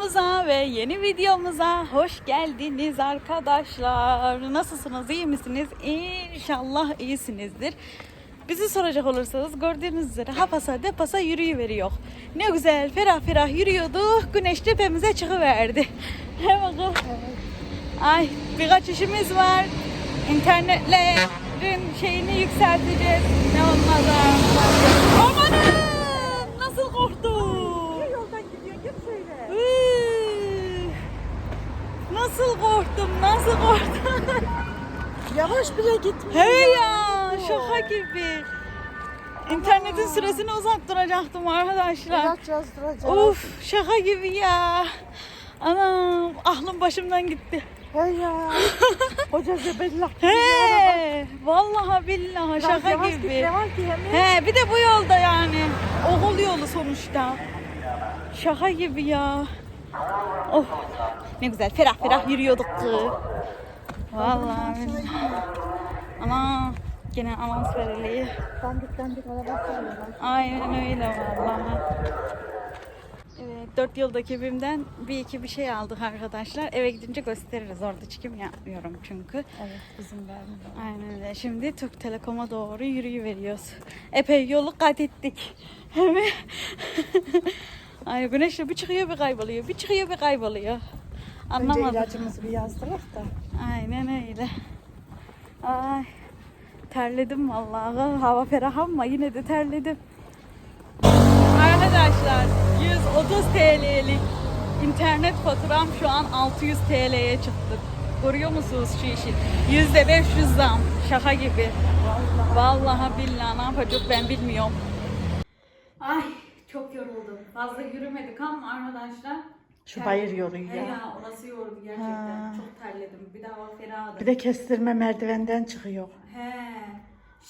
kanalımıza ve yeni videomuza hoş geldiniz arkadaşlar. Nasılsınız? iyi misiniz? İnşallah iyisinizdir. Bizi soracak olursanız gördüğünüz üzere hapasa depasa yürüyüveriyor. Ne güzel ferah ferah yürüyorduk. Güneş tepemize çıkıverdi. Bakalım. Ay birkaç işimiz var. İnternetlerin şeyini yükselteceğiz. Ne olmaz Amanın! Nasıl korktum? Yoldan gidiyor git söyle. Üf! Nasıl korktum, nasıl korktum. Yavaş bile gitmiyor. He ya, şaka gibi. İnternetin süresini uzatturacaktım arkadaşlar. Biraz yazdıracağız. Uf, şaka gibi ya. Anam, aklım başımdan gitti. He ya. Hoca zebellak. He, vallahi billahi şaka yavaş git, gibi. Ki hemen? He, bir de bu yolda yani. Okul yolu sonuçta. Şaka gibi ya. Oh, ne güzel ferah ferah yürüyorduk. Vallahi. Ana, gene anons veriliği. Dandik dandik araba. Aynen öyle vallahi. Evet, 4 yıldaki BİM'den bir iki bir şey aldık arkadaşlar. Eve gidince gösteririz. Orada çekim yapmıyorum çünkü. Evet bizim vermiyor. Aynen öyle. Şimdi Türk Telekom'a doğru yürüyüveriyoruz. Epey yolu kat ettik. Ay güneşle bir çıkıyor bir kayboluyor. Bir çıkıyor bir kayboluyor. Önce Anlamadım. ilacımızı bir yazdırak da. Aynen öyle. Ay terledim vallahi. Hava ferah ama yine de terledim. Arkadaşlar 130 TL'lik internet faturam şu an 600 TL'ye çıktı. Görüyor musunuz şu işi? %500 zam. Şaka gibi. Vallahi billahi ne yapacak ben bilmiyorum. Ay çok yoruldum. Fazla yürümedik ama arkadaşlar. Şu bayır yolu He ya. ya orası yordu gerçekten. Ha. Çok terledim. Bir daha ferahladım. Bir de kestirme merdivenden çıkıyor. He.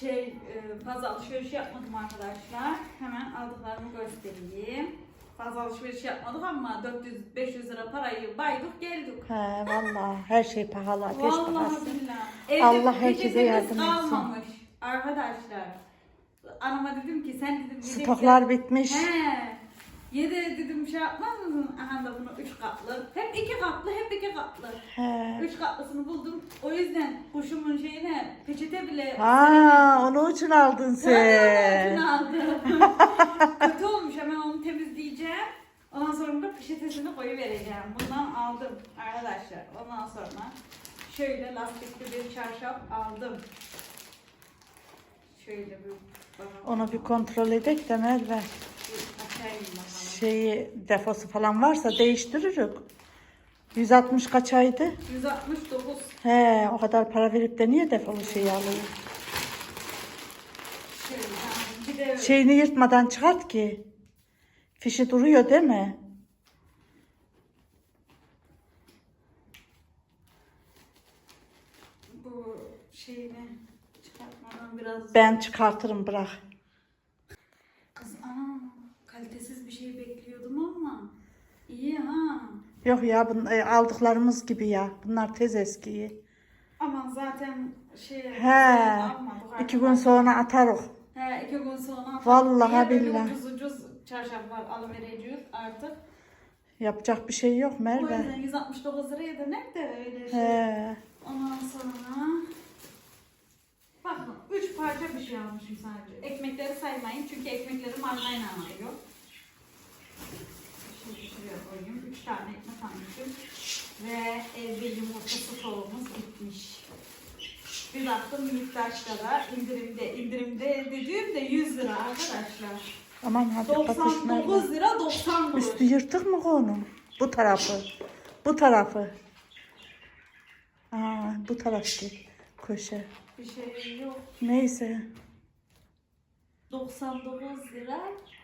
Şey e, fazla alışveriş yapmadım arkadaşlar. Hemen aldıklarımı göstereyim. Fazla alışveriş yapmadık ama 400-500 lira parayı baydık geldik. He vallahi her şey pahalı. Ateş Vallahi billahi. Allah herkese yardım etsin. kalmamış Arkadaşlar. Anama dedim ki sen dedim Stoklar bitmiş. He. Yedi dedim şey yapmaz mısın? Aha da bunu üç katlı. Hep iki katlı, hep iki katlı. He. Üç katlısını buldum. O yüzden kuşumun şeyine peçete bile Ha, onu için aldın sen. sen. aldım. Kötü olmuş hemen onu temizleyeceğim. Ondan sonra da peçetesini koyuvereceğim. Bundan aldım arkadaşlar. Ondan sonra şöyle lastikli bir çarşaf aldım. Şöyle bir bana Onu bir kontrol edek de Merve. Şeyi defosu falan varsa değiştiririz. 160 kaç aydı? 169 He, o kadar para verip de niye defolu şeyi Bir de Şeyini yırtmadan çıkart ki. Fişi duruyor değil mi? bu şeyini çıkartmadan biraz Ben çıkartırım bırak. Kalitesiz bir şey bekliyordum ama iyi ha. Yok ya bun, e, aldıklarımız gibi ya. Bunlar tez eskiyi. Ama zaten şey He. almadık iki gün sonra atarız. He iki gün sonra. Vallahi Diğer böyle billahi. Ucuz ucuz çarşaflar alıvereceğiz artık. Yapacak bir şey yok O Merve. yüzden 169 liraya da nerede öyle şey. He. Ondan sonra bakın 3 parça bir şey almışım sadece. Ekmekleri saymayın çünkü ekmekleri margayla alıyor. Şuraya koyayım. 3 tane ekmek almışım. Ve evde yumurtası solumuz bitmiş. Bir baktım Miktaş'ta da indirimde. indirimde dediğim de 100 lira arkadaşlar. Aman hadi kapatış Merve. 99 lira 90 kuruş. Üstü yırtık mı onun? Bu tarafı. Bu tarafı. Aa, bu tarafta köşe. Bir şey yok. Neyse. 99 lira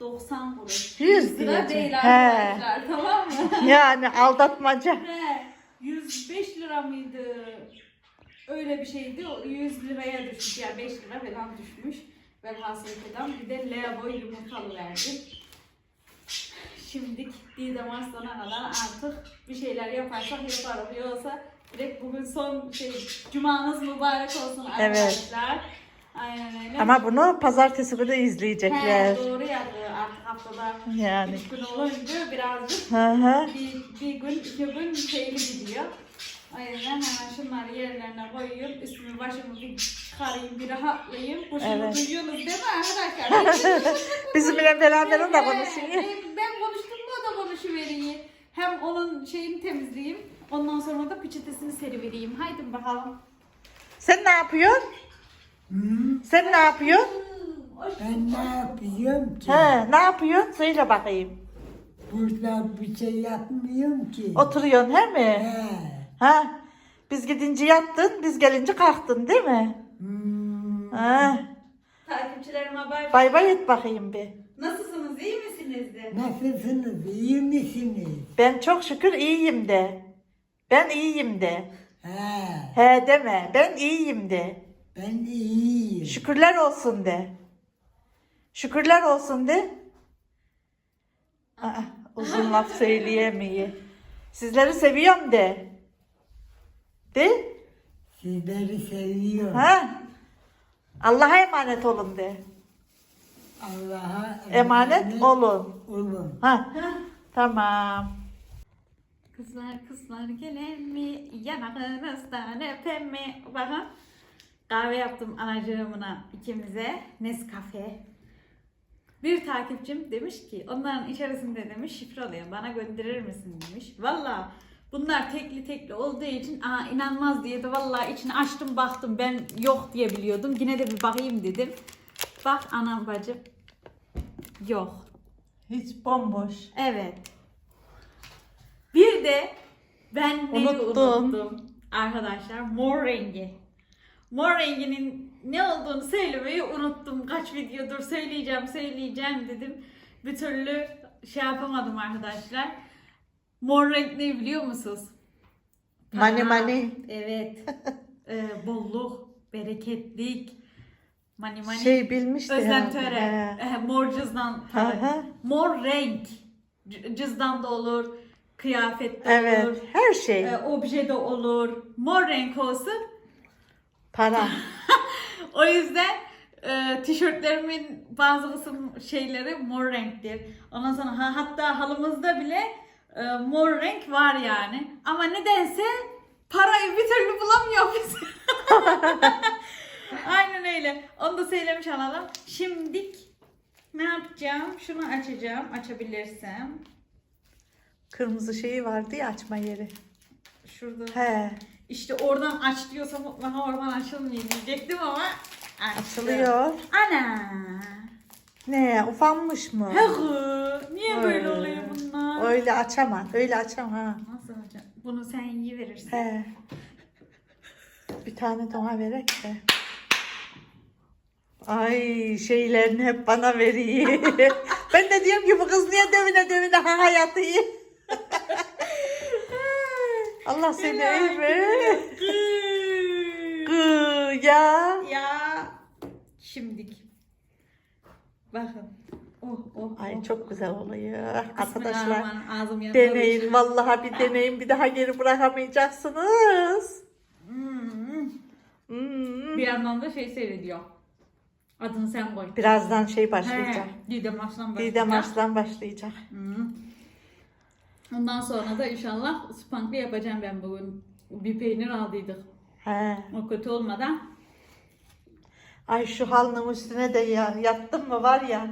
90 kuruş. 100 lira değil He. arkadaşlar tamam mı? Yani aldatmaca. He, 105 lira mıydı? Öyle bir şeydi. O 100 liraya düşmüş. Yani 5 lira falan düşmüş. Velhasılkedan bir de lavabo yumurtalı verdi. Şimdi Didem Arslan'a kadar artık bir şeyler yaparsak yaparım. Yoksa direkt bugün son şey, cumanız mübarek olsun Evet. arkadaşlar. Aynen öyle. Ama bunu pazartesi günü izleyecekler. He, doğru ya artık haftada Yani. üç gün olunca birazcık Hı hı. bir, bir gün iki gün şeyli gidiyor. O yüzden hemen şunları yerlerine koyuyorum. Üstümü başımı bir çıkarayım, bir rahatlayayım. Hoşumu Evet. duyuyorsunuz değil mi arkadaşlar? Bizimle beraber o da konuşuyor. ben- konuştum mu o da konuşuvereyim. Hem onun şeyini temizleyeyim. Ondan sonra da peçetesini serivereyim. Haydi bakalım. Sen ne yapıyorsun? Sen ne yapıyorsun? Ben ne yapıyorum ki? He, ne yapıyorsun? Söyle bakayım. Burada bir şey yapmıyorum ki. Oturuyorsun he mi? He. Ha? Biz gidince yattın, biz gelince kalktın değil mi? Hmm. Ha. Takipçilerime bay bay. Bay bay et bakayım bir. Nasılsınız? iyi misiniz de? Nasılsınız? İyi misiniz? Ben çok şükür iyiyim de. Ben iyiyim de. He. He deme. Ben iyiyim de. Ben de iyiyim. Şükürler olsun de. Şükürler olsun de. Aa, uzun laf söyleyemeyi. Sizleri seviyorum de. De. Sizleri seviyorum. Ha? Allah'a emanet olun de. Allah'a Emanet olun. olun. Ha. Tamam. Kızlar kızlar gelen mi? Yanakınızdan öpen mi? Bakın. Kahve yaptım anacığımına ikimize. Nescafe. Bir takipçim demiş ki onların içerisinde demiş şifre alayım bana gönderir misin demiş. Valla bunlar tekli tekli olduğu için aa inanmaz diye de valla içini açtım baktım ben yok diye biliyordum. Yine de bir bakayım dedim. Bak anam bacım. Yok. Hiç bomboş. Evet. Bir de ben neyi Unuttum. unuttum arkadaşlar? Mor rengi. Mor renginin ne olduğunu söylemeyi unuttum. Kaç videodur söyleyeceğim söyleyeceğim dedim. Bir türlü şey yapamadım arkadaşlar. Mor renk ne biliyor musunuz? Mani Para. mani. Evet. Ee, bolluk, bereketlik. Mani mani. Şey bilmişti. Özlem. Töre. He. Eh, Mor cızdan. Hı. Mor renk. Cızdan da olur. Kıyafet de Evet. olur. Her şey. e, obje de olur. Mor renk olsun. Para. O yüzden e, tişörtlerimin bazı kısım şeyleri mor renktir. Ondan sonra ha, hatta halımızda bile e, mor renk var yani. Ama nedense parayı bir türlü bulamıyoruz. Aynen öyle. Onu da söylemiş olalım. Şimdik ne yapacağım? Şunu açacağım. Açabilirsem. Kırmızı şeyi vardı ya açma yeri. Şurada. He. İşte oradan aç diyorsa mutlaka oradan açılmıyor diyecektim ama açtı. Açılıyor. Ana. Ne? Ufanmış mı? Hı, Niye böyle Öyle. oluyor bunlar? Öyle açamam. Öyle açamam ha. Nasıl hocam? Bunu sen iyi verirsin. He. Bir tane ona verek de. Ay şeylerini hep bana veriyor. ben de diyorum ki bu kız niye dövüne dövüne ha hayatı iyi. Allah seni öyle. Gı ya. ya şimdik. Bakın. Oh oh. Ay oh. çok güzel oluyor arkadaşlar. Deneyin vallahi bir deneyin bir daha geri bırakamayacaksınız. Hmm. Hmm. Bir yandan da şey seyrediyor. Adını sen koy. Birazdan şey başlayacak. He, Didem Didem başlayacak. Arslan başlayacak. Hmm. Ondan sonra da inşallah spanklı yapacağım ben bugün. Bir peynir aldıydık. He. O kötü olmadan. Ay şu halının üstüne de ya yattım mı var ya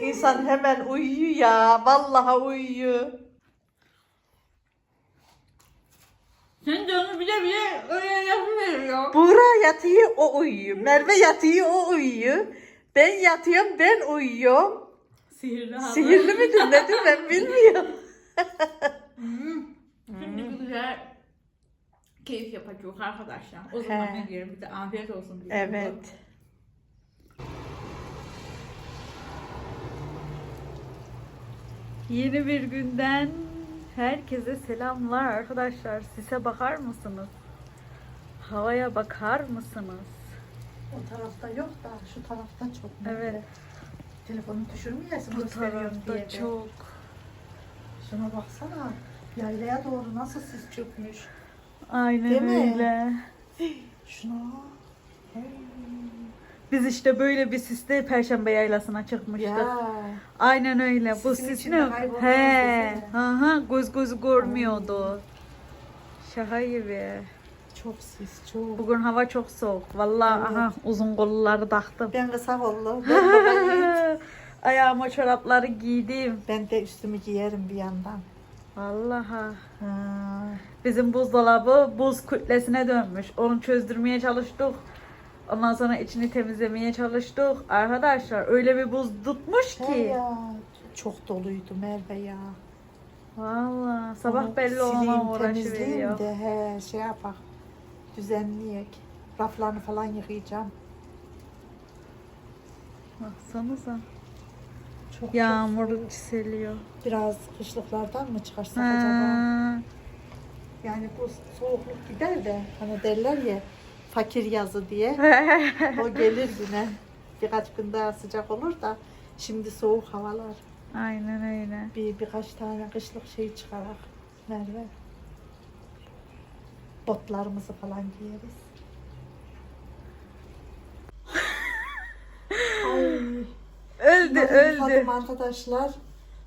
insan hemen uyuyor ya vallahi uyuyor. Sen de onu bile bile öyle yapıveriyor. Buğra yatıyor o uyuyor. Merve yatıyor o uyuyor. Ben yatıyorum ben uyuyorum. Sihirli. Sihirli midir nedir ben bilmiyorum. Hmm. Şimdi bir güzel keyif yapacağız arkadaşlar. O zaman He. ne diyelim bir de afiyet olsun. diyelim. Evet. Yeni bir günden herkese selamlar arkadaşlar. Sise bakar mısınız? Havaya bakar mısınız? O tarafta yok da şu tarafta çok. Evet. Telefonu düşürmeyesin Bu diye. tarafta çok. Şuna baksana. Yaylaya doğru nasıl sis çökmüş. Aynen Değil mi? öyle. Şuna. Biz işte böyle bir siste Perşembe yaylasına çıkmıştık. Ya. Aynen öyle. Bu Sisin sis ne? He. hı. Göz gözü görmüyordu. Şaka gibi. Çok sis çok. Bugün hava çok soğuk. Vallahi Evet. aha uzun kolluları taktım. Ben kısa kollu. Ben. Ayağıma çorapları giydim. Ben de üstümü giyerim bir yandan. Vallahi. Ha. Bizim buzdolabı buz kütlesine dönmüş. Onu çözdürmeye çalıştık. Ondan sonra içini temizlemeye çalıştık. Arkadaşlar öyle bir buz tutmuş ki. ya. Çok doluydu Merve ya. Vallahi sabah Onu belli olmama uğraşı veriyor. de he şey yapak. Düzenleyek. Raflarını falan yıkayacağım. Baksanıza. Çok Yağmur çiseliyor. biraz kışlıklardan mı çıkarsak acaba? Ha, Yani bu soğukluk gider de hani derler ya fakir yazı diye. o gelir yine. Birkaç gün daha sıcak olur da şimdi soğuk havalar. Aynen öyle. Bir birkaç tane kışlık şey çıkarak Merve. Botlarımızı falan giyeriz. Ay. Öldü öldü. yıkadım arkadaşlar.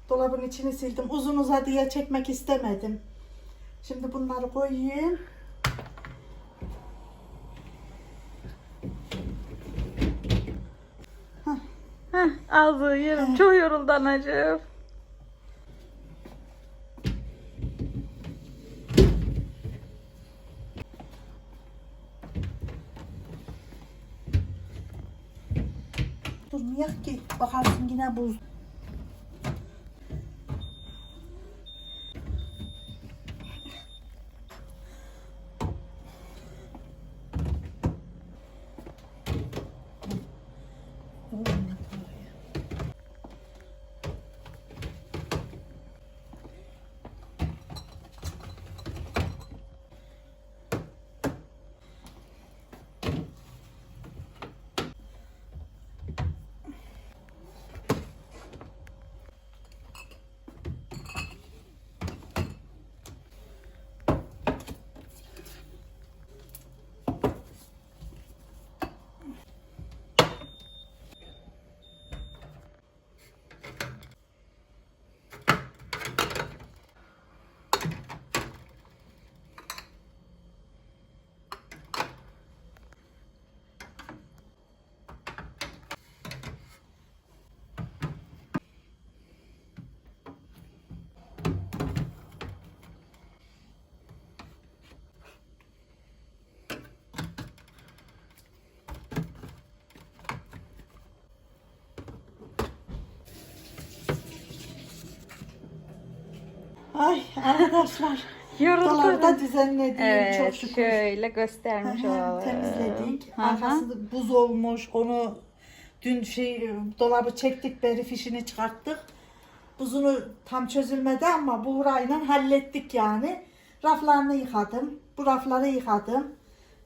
Dolabın içini sildim. Uzun uzadıya çekmek istemedim. Şimdi bunları koyayım. Heh, ağzı yerim. Çok yoruldu anacığım. Bakarsın yine buz. Ay arkadaşlar. Ay arkadaşlar. Dolapta düzenledim Evet çok şükür. şöyle göstermiş olalım. Temizledik. Hı. Arkası buz olmuş. Onu dün şey dolabı çektik beri fişini çıkarttık. Buzunu tam çözülmedi ama buğrayla hallettik yani. Raflarını yıkadım. Bu rafları yıkadım.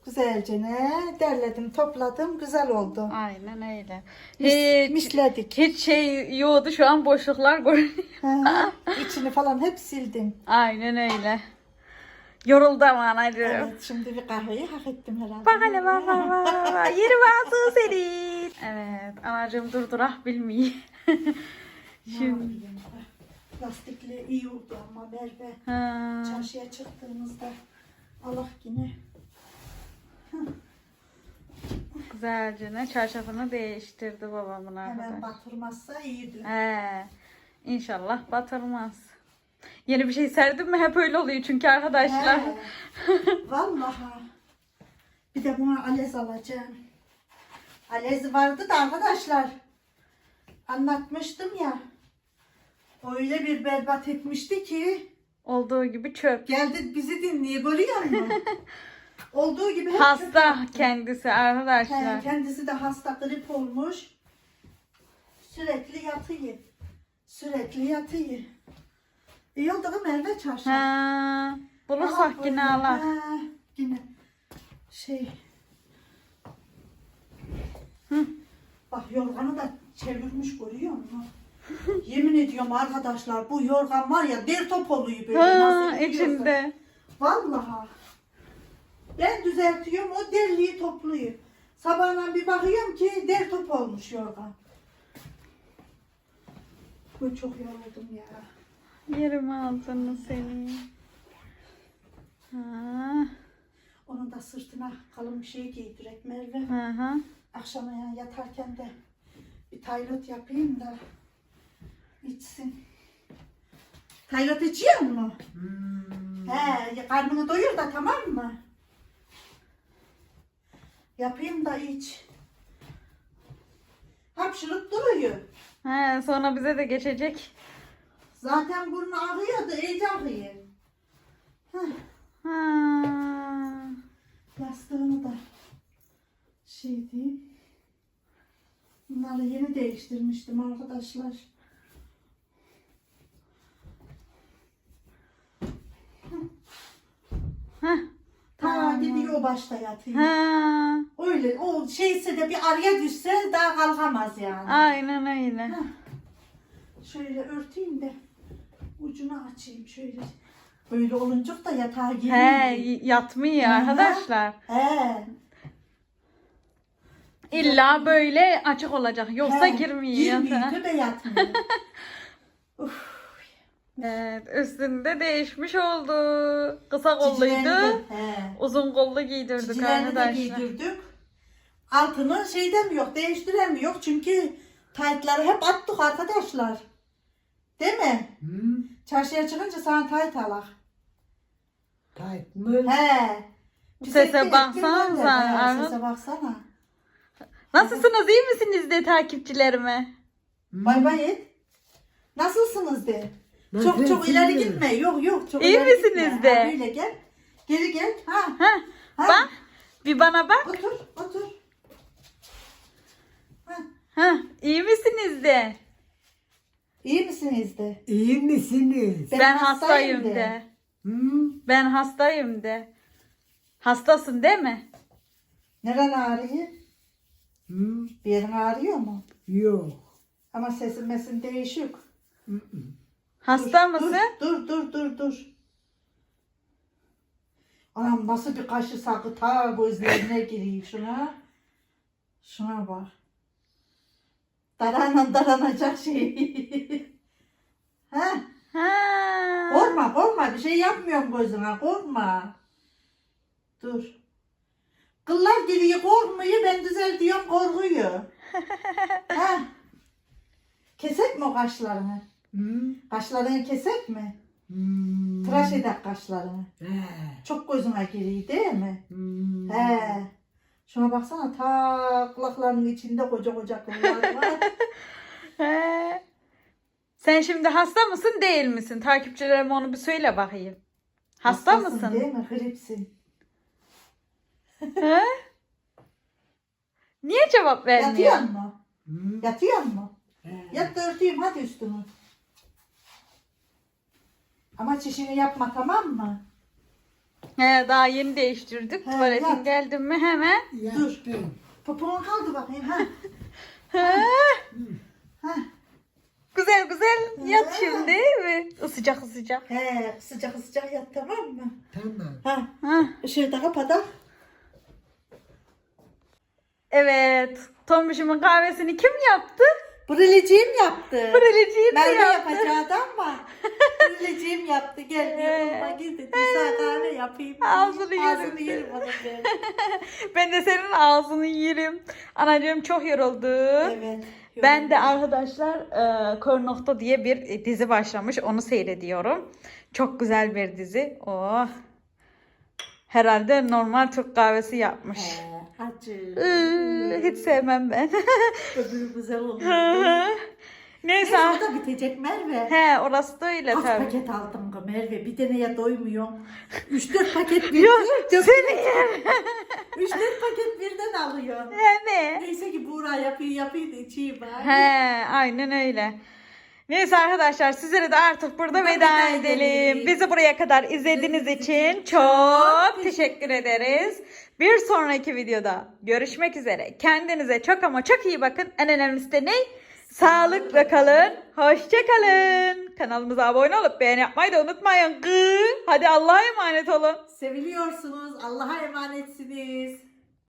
Güzelce ne derledim, topladım. Güzel oldu. Aynen öyle. Mis, Hiç, misledik. hiç şey yoğdu şu an boşluklar görünüyor. İçini falan hep sildim. Aynen öyle. Yoruldu ama anacığım. Evet, şimdi bir kahveyi hak ettim herhalde. Bak hele bak bak bak, bak. Yeri bazı senin. Evet anacığım durdurak bilmiyor. Şimdi. Lastikli iyi oldu ama Merve. Ha, Çarşıya çıktığımızda Allah yine güzelce ne çarşafını değiştirdi babamın hemen arkadaş. batırmazsa iyiydi. He, inşallah batırmaz. Yeni bir şey serdim mi hep öyle oluyor çünkü arkadaşlar. He. Vallahi. Bir de buna alez alacağım. Alez vardı da arkadaşlar. Anlatmıştım ya. Öyle bir berbat etmişti ki. Olduğu gibi çöp. Geldi bizi dinleye görüyor musun? Olduğu gibi hep Hasta kendisi He, arkadaşlar. kendisi de hasta grip olmuş. Sürekli yatıyor. Sürekli yatıyor. İyi oldu mu Merve çarşı? Ha, bulursak yine Allah. Yine şey. Bak yorganı da çevirmiş görüyor musun? Yemin ediyorum arkadaşlar bu yorgan var ya bir top oluyor böyle Ha, nasıl içinde. Vallahi. Ben düzeltiyorum o derliği topluyor. Sabahdan bir bakıyorum ki der top olmuş yorgan. Bu çok yoruldum ya. Yerim ağzını seni. Ha. Onun da sırtına kalın bir şey giydirek Merve. Hı hı. Akşama yani yatarken de bir taylot yapayım da içsin. Taylot içiyor mu? He, karnını doyur da tamam mı? Yapayım da iç. Hapşırıp duruyor. He, sonra bize de geçecek. Zaten burnu ağrıyor da iyice ağrıyor. Heh, Ha. yastığını da şey diyeyim. Bunları yeni değiştirmiştim arkadaşlar. Heh. Gidiyor o başta yatıyor. Ha. Öyle o şeyse de bir araya düşse daha kalkamaz yani. Aynen öyle. Şöyle örteyim de ucunu açayım şöyle. Böyle olunca da yatağa girmiyor. He, yatmıyor hı. arkadaşlar. He. İlla böyle açık olacak. Yoksa He, girmiyor Girmiyor, yatağa. tövbe yatmıyor. Evet, üstünde değişmiş oldu. Kısa Cicilerini kolluydu. de- He. Uzun kollu giydirdik Cicilerini de arkadaşlar. giydirdik. Altını şeyden yok, değiştiremiyor çünkü taytları hep attık arkadaşlar. Değil mi? Hı? Çarşıya çıkınca sana tayt alak. Tayt mı? He. Sese Bisiklet baksanıza, ettim ben de. He, Arnavut. Sese baksana. Nasılsınız? iyi misiniz de takipçilerime? Bay bay et. Nasılsınız de. Çok çok ileri gitme. Yok yok çok İyi ileri misiniz gitme. de? Ha, böyle gel. Geri gel. Ha. Ha, ha. bak. Bir bana bak. Otur otur. Ha. Ha, iyi misiniz de? İyi misiniz de? İyi misiniz? Ben, hastayım de. Hı? Ben hastayım de. Hastasın değil mi? Neren ağrıyor? Hı? Bir yerin ağrıyor mu? Yok. Ama sesin mesin değişik. Hasta Dur, mısın? Dur dur dur dur. Anam nasıl bir kaşı sakı ta gözlerine giriyor şuna. Şuna bak. Daranan daranacak şey. ha? Ha. Korkma korkma bir şey yapmıyorum gözüne korkma. Dur. Kıllar giriyor korkmuyor ben düzeltiyorum korkuyor. ha? Kesek mi o kaşlarını? Hı? Kaşlarını kesek mi? Hı? Tıraş eder kaşlarını. He. Çok gözüne giriyor değil mi? Hı? He. Şuna baksana ta kulaklarının içinde koca koca kıllar var. He. Sen şimdi hasta mısın değil misin? Takipçilerime onu bir söyle bakayım. Hasta Hastasın mısın? Değil mi? Gripsin. He? Niye cevap vermiyor? Yatıyor mu? Hı? Yatıyor mu? Yat da örteyim hadi üstünü. Ama çişini yapma tamam mı? He, daha yeni değiştirdik. He, Tuvaletin yat. geldim mi hemen. Yattım. Popon kaldı bakayım ha. He. ha. Güzel güzel yat şimdi değil mi? Isıcak ısıcak. He sıcak sıcak yat tamam mı? Tamam. Ha. Ha. Işığı da kapatalım. Evet. Tombiş'imin kahvesini kim yaptı? Brüleciğim yaptı. Brüleciğim de Merve yaptı. yapacaktı ama Brüleciğim yaptı. Gel bir oğluma gir dedi. Yapayım. Ağzını yerim. Ağzını yerim onun ben. Ben de senin ağzını yerim. Anacığım çok yoruldu. Evet. Ben de arkadaşlar e, Kör Nokta diye bir e, dizi başlamış. Onu seyrediyorum. Çok güzel bir dizi. Oh. Herhalde normal Türk kahvesi yapmış. He, Acı. Iı, Hiç sevmem ben. Öbürü güzel olur. Neyse. Neyse o da bitecek Merve. He orası da öyle Kaç tabii. paket aldım ki Merve? Bir deneye doymuyorum. 3-4 paket birden. Yok seni yerim. 3-4 paket birden alıyor. He ne? Neyse ki Buğra yapıyor yapıyor da içeyim bari. He aynen öyle. Neyse arkadaşlar sizlere de artık burada Burada veda veda edelim. edelim. Bizi buraya kadar izlediğiniz için çok teşekkür ederiz. Bir sonraki videoda görüşmek üzere. Kendinize çok ama çok iyi bakın. En önemlisi de ne? Sağlıkla kalın. Hoşça kalın. Kanalımıza abone olup beğeni yapmayı da unutmayın. Hadi Allah'a emanet olun. Seviliyorsunuz. Allah'a emanetsiniz.